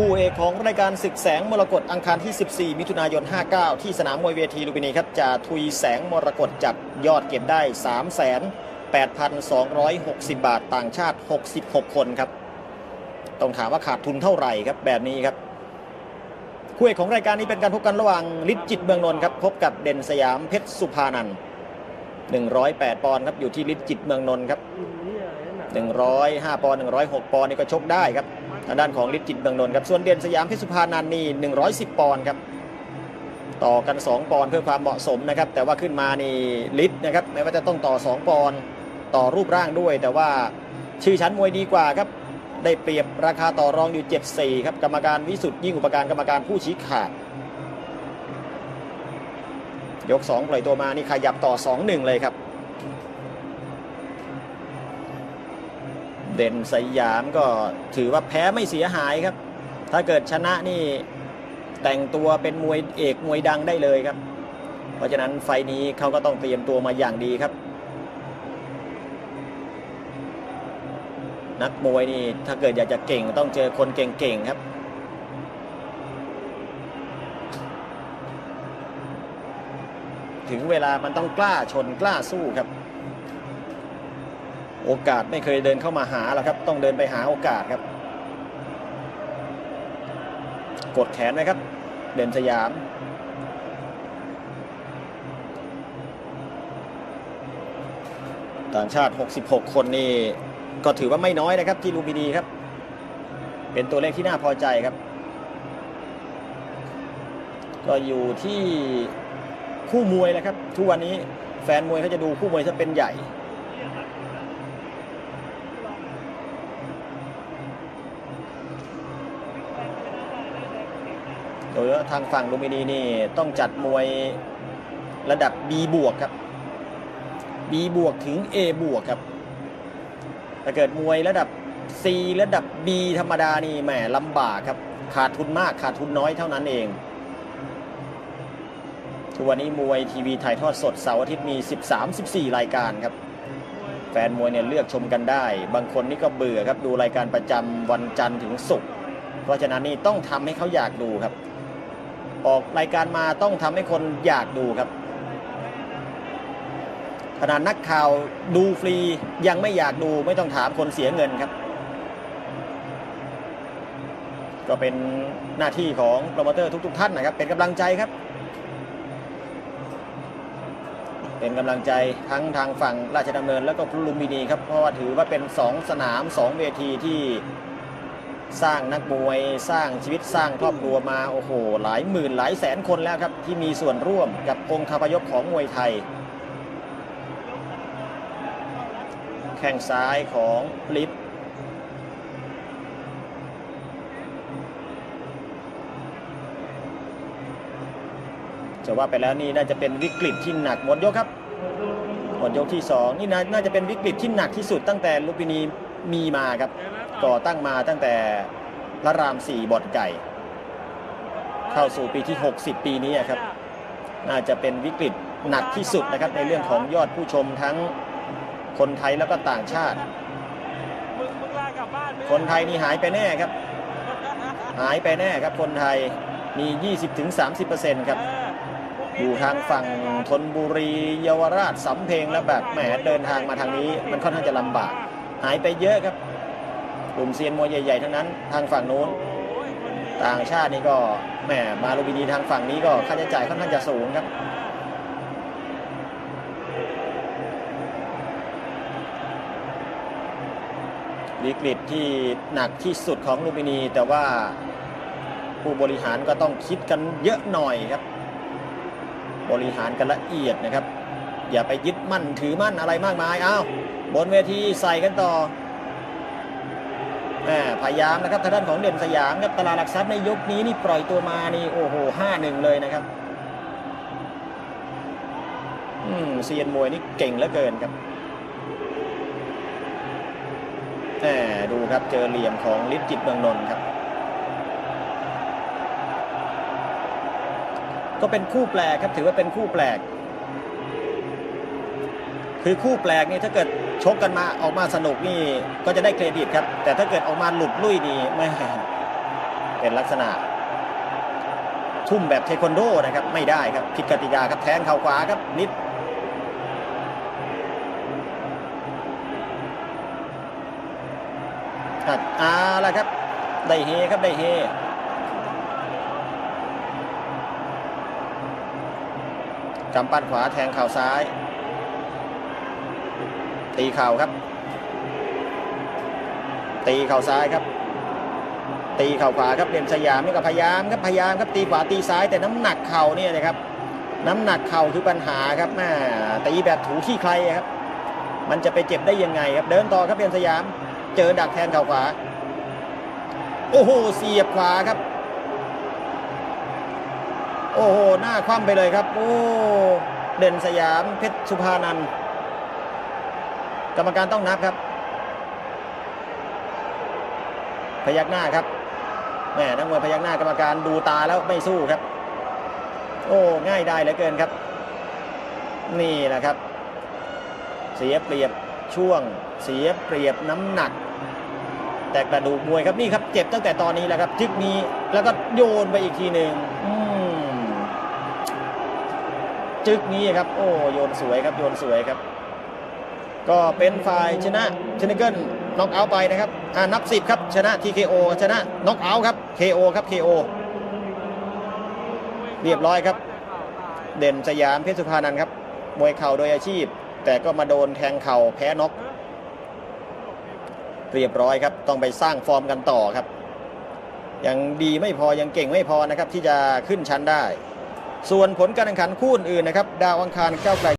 คู่เอกของรายการศึกแสงมรกตอังคารที่ 14 มิถุนายน 59 ที่สนามมวยเวทีลุมพินีครับจะทุยแสงมรกตจัดยอดเก็บได้ 3 8,260 บาทต่างชาติ 66 คนครับ ต้องถามว่าขาดทุนเท่าไหร่ครับแบบนี้ครับ คู่เอกของรายการนี้เป็นการพบกันระหว่างฤทธิ์จิตเมืองนนท์ครับพบกับเด่นสยามเพชรสุภานันท์108 ปอนด์ครับอยู่ที่ฤทธิ์จิตเมืองนนท์ครับ105ปอนด์106 ปอนด์นี่ก็ชกได้ครับ ทางด้านของฤทธิ์จิตเมืองนนท์ครับส่วนเด่นสยามเพชรสุภานันนี่110 ปอนด์ครับต่อกัน 2 ปอนด์เพื่อความเหมาะสมนะครับ แต่ว่าขึ้นมานี่ฤทธิ์นะครับไม่ว่าจะต้องต่อ 2 ปอนด์ต่อรูปร่างด้วย แต่ว่าชื่อชั้นมวยดีกว่าครับ ได้เปรียบราคาต่อรองอยู่ 74 ครับ กรรมการวิสุทธ์ยิ่งอุปการกรรมการผู้ชี้ขาด ยก 2 ปล่อยตัวมานี่ขยับต่อ 2-1 เลยครับ เด่นสยามก็ถือว่าแพ้ไม่เสียหายครับ ถ้าเกิดชนะนี่แต่งตัวเป็นมวยเอกมวยดังได้เลยครับ เพราะฉะนั้นไฟนี้เขาก็ต้องเตรียมตัวมาอย่างดีครับ นักมวยนี่ถ้าเกิดอยากจะเก่งต้องเจอคนเก่งๆครับถึงเวลามันต้องกล้าชนกล้าสู้ครับ โอกาสไม่เคยเดินเข้ามาหาหรอกครับ ต้องเดินไปหาโอกาสครับ กดแขนไว้ครับ เด่นสยาม ต่างชาติ 66 คนนี่ก็ถือว่าไม่น้อยนะครับ ที่ลูมพินีครับ เป็นตัวเลขที่น่าพอใจครับ ก็อยู่ที่คู่มวยแหละครับ ทุกวันนี้แฟนมวยเขาจะดูคู่มวยซะเป็นใหญ่ โดยทางฝั่งลูมพินีนี่ต้องจัดมวยระดับ B บวกครับ B บวกถึง A บวกครับถ้าเกิดมวยระดับ C ระดับ B ธรรมดานี่แหมลำบากครับ ขาดทุนมากขาดทุนน้อยเท่านั้นเองทุกวันนี้มวยทีวีถ่ายทอดสดเสาร์อาทิตย์มี 13-14 รายการครับ แฟนมวยเนี่ยเลือกชมกันได้ บางคนนี่ก็เบื่อครับดูรายการประจำวันจันทร์ถึงศุกร์เพราะฉะนั้นนี่ต้องทำให้เขาอยากดูครับ ออกรายการมาต้องทำให้คนอยากดูครับขนาดนักข่าวดูฟรียังไม่อยากดูไม่ต้องถามคนเสียเงินครับ ก็เป็นหน้าที่ของโปรโมเตอร์ทุก ๆ ท่านนะครับ เป็นกำลังใจครับ เป็นกำลังใจทั้งทางฝั่งราชดำเนิน แล้วก็พลุมพินีครับเพราะว่าถือว่าเป็น 2 สนาม 2 เวทีที่ สร้างนักมวยสร้างชีวิตสร้างครอบครัวมาโอ้โห หลายหมื่นหลายแสนคนแล้วครับ ที่มีส่วนร่วมกับองค์คาพยพของมวยไทย แข้งซ้ายของลิฟจะว่าไปแล้วนี่น่าจะเป็นวิกฤตที่หนักหมดยกครับหมดยกที่ 2 นี่นาน่าจะเป็นวิกฤตที่หนักที่สุดตั้งแต่ลุมพินี มีมาครับ ก่อตั้งมาตั้งแต่พระรามสี่บ่อนไก่ เข้าสู่ปีที่ 60 ปีนี้ครับ น่าจะเป็นวิกฤตหนักที่สุดนะครับในเรื่องของยอดผู้ชมทั้งคนไทยแล้วก็ต่างชาติ คนไทยนี่หายไปแน่ครับ หายไปแน่ครับคนไทยมี 20-30%ครับเออพวกนี้อยู่ทางฝั่งธนบุรีเยาวราชสำเพ็งแล้วแบบแหมเดินทางมาทางนี้ มันค่อนข้างจะลำบาก หายไปเยอะครับกลุ่มเซียนมวยใหญ่ๆทั้งนั้นทางฝั่งนู้นโอ้ยคนต่างชาตินี่ก็แหมมาลูมพินีทางฝั่งนี้ก็ค่าใช้จ่ายค่อนข้างจะสูงครับวิกฤตที่หนักที่สุดของลูมพินี แต่ว่าผู้บริหารก็ต้องคิดกันเยอะหน่อยครับ บริหารกันละเอียดนะครับ อย่าไปยึดมั่นถือมั่นอะไรมากมายอ้าว บนเวทีใส่กันต่อแหมพยายามนะครับทางด้านของเด่นสยามครับตลาดหลักทรัพย์ในยกนี้นี่ปล่อยตัวมานี่โอ้โหห้าหนึ่งเลยนะครับอืมเซียนมวยนี่เก่งเหลือเกินครับแหมดูครับเจอเหลี่ยมของฤทธิ์จิตเมืองนนท์ครับ ก็เป็นคู่แปลกครับถือว่าเป็นคู่แปลก คือคู่แปลกนี่ถ้าเกิดชกกันมาออกมาสนุกนี่ก็จะได้เครดิตครับ แต่ถ้าเกิดออกมาหลุดลุ่ยนี่ไม่เป็นลักษณะ ทุ่มแบบเทควันโดนะครับ ไม่ได้ครับผิดกติกาครับแทงเข่าขวาครับนิดอะเอาละครับ ได้เฮครับได้เฮกำปั้นขวาแทงเข่าซ้าย ตีเข่าครับ ตีเข่าซ้ายครับ ตีเข่าขวาครับเด่นสยามนี่ก็พยายามครับพยายามครับตีขวาตีซ้ายแต่น้ำหนักเข่าเนี่ยนะครับ น้ำหนักเข่าคือปัญหาครับแม่ตีแบบถูขี้ใครครับ มันจะไปเจ็บได้ยังไงครับ เดินต่อครับเด่นสยาม เจอดักแทนเข่าขวา โอ้โหเสียบขวาครับ โอ้โหหน้าคว่ำไปเลยครับ โอ้เด่นสยามเพชรสุภานันท์ กรรมการต้องนับครับ พยักหน้าครับแม่นักมวยพยักหน้ากรรมการดูตาแล้วไม่สู้ครับ โอ้ง่ายได้เหลือเกินครับ นี่แหละครับ เสียเปรียบช่วง เสียเปรียบน้ำหนัก แต่กระดูกมวยครับนี่ครับ เจ็บตั้งแต่ตอนนี้แหละครับจึกนี้แล้วก็โยนไปอีกทีหนึ่งจึกนี้ครับ โอ้โยนสวยครับโยนสวยครับ ก็เป็นฝ่ายชนะชนิเกิลน็อกเอาท์ไปนะครับอ่านับสิบครับชนะ TKO ชนะน็อกเอาท์ครับ KO ครับ KO เรียบร้อยครับ เด่นสยามเพชรสุภานันครับมวยเข่าโดยอาชีพ แต่ก็มาโดนแทงเข่าแพ้น็อกเรียบร้อยครับ ต้องไปสร้างฟอร์มกันต่อครับ ยังดีไม่พอยังเก่งไม่พอนะครับที่จะขึ้นชั้นได้ ส่วนผลการแข่งขันคู่อื่นนะครับ ดาวอังคารก้าวไกล